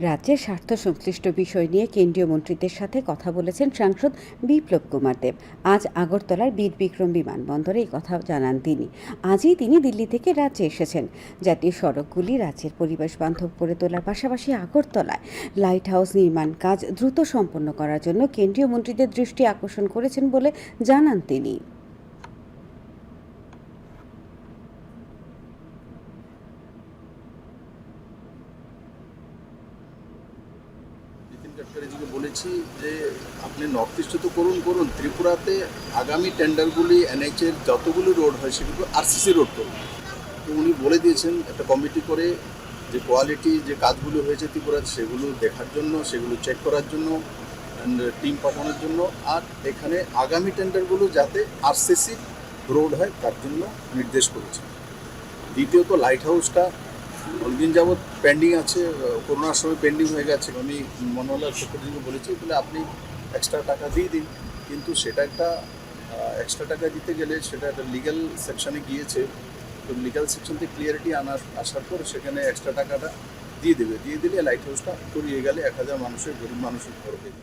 রাজ্যের স্বার্থ সংশ্লিষ্ট বিষয় নিয়ে কেন্দ্রীয় মন্ত্রীদের সাথে কথা বলেছেন সাংসদ বিপ্লব কুমার দেব। আজ আগরতলার বীর বিক্রম বিমানবন্দরে এই কথা জানান তিনি। আজই তিনি দিল্লি থেকে রাজ্যে এসেছেন। জাতীয় সড়কগুলি রাজ্যের পরিবেশ বান্ধব করে তোলার পাশাপাশি আগরতলায় লাইট হাউস নির্মাণ কাজ দ্রুত সম্পন্ন করার জন্য কেন্দ্রীয় মন্ত্রীদের দৃষ্টি আকর্ষণ করেছেন বলে জানান তিনি। নীতিন বলেছি যে আপনি নর্থ ইস্টে তো করুন করুন। ত্রিপুরাতে আগামী টেন্ডারগুলি এনএইচের যতগুলি রোড হয়, সেগুলো আরসিসি রোড করুন। তো উনি বলে দিয়েছেন, একটা কমিটি করে যে কোয়ালিটি যে কাজগুলো হয়েছে ত্রিপুরাতে, সেগুলো দেখার জন্য, সেগুলো চেক করার জন্য টিম পাঠানোর জন্য। আর এখানে আগামী টেন্ডারগুলো যাতে আরসিসি রোড হয়, তার জন্য নির্দেশ করেছে। দ্বিতীয়ত লাইট হাউসটা অনেকদিন যাবৎ পেন্ডিং আছে করোনার সময় পেন্ডিং হয়ে গেছে। আমি মনোহরলাল চক্রবর্তীকে বলেছি, বলে আপনি এক্সট্রা টাকা দিয়ে দিন, কিন্তু সেটা একটা এক্সট্রা টাকা দিতে গেলে সেটা একটা লিগ্যাল সেকশনে গিয়েছে। তো লিগ্যাল সেকশন থেকে ক্লিয়ারিটি আনার আসার পর সেখানে এক্সট্রা টাকাটা দিয়ে দেবে। দিয়ে দিলে লাইট হাউসটা করিয়ে গেলে এক হাজার মানুষের, গরিব মানুষের ঘর হয়ে